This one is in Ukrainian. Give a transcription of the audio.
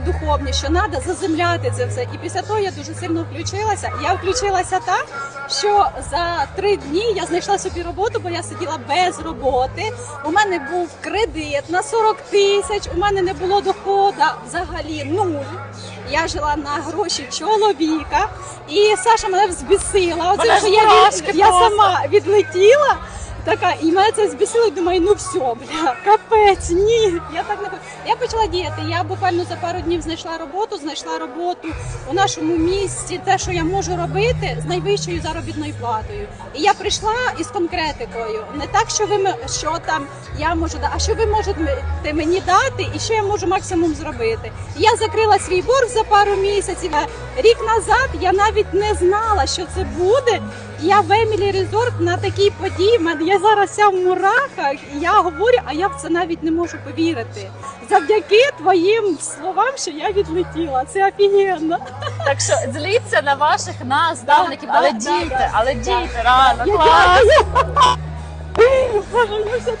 духовні, що треба заземляти це все. І після того я дуже сильно включилася. Я включилася так, що за три дні я знайшла собі роботу, бо я сиділа без роботи. У мене був кредит на 40 тисяч. У мене не було доходу взагалі нуль. Я жила на гроші чоловіка, і Саша мене взбісила. Оце що я, від, я сама відлетіла. Така, і мене це збісило, думаю, ну все, бля, капець, ні. Я так не хочу. Я почала діяти. Я буквально за пару днів знайшла роботу, знайшла роботу у нашому місті, те, що я можу робити з найвищою заробітною платою. І я прийшла із конкретикою. Не так, що ви що там я можу а що ви можете мені дати, і що я можу максимум зробити. Я закрила свій борг за пару місяців. Рік назад я навіть не знала, що це буде. Я в Емілі Резорт на такій події. мене- Я зараз вся в мурахах. і Я говорю, а я в це навіть не можу повірити. Завдяки твоїм словам, що я відлетіла. Це офігенно. Так що зліться на ваших наставників, але дійте, але дійте, рано, клас. Боже, я все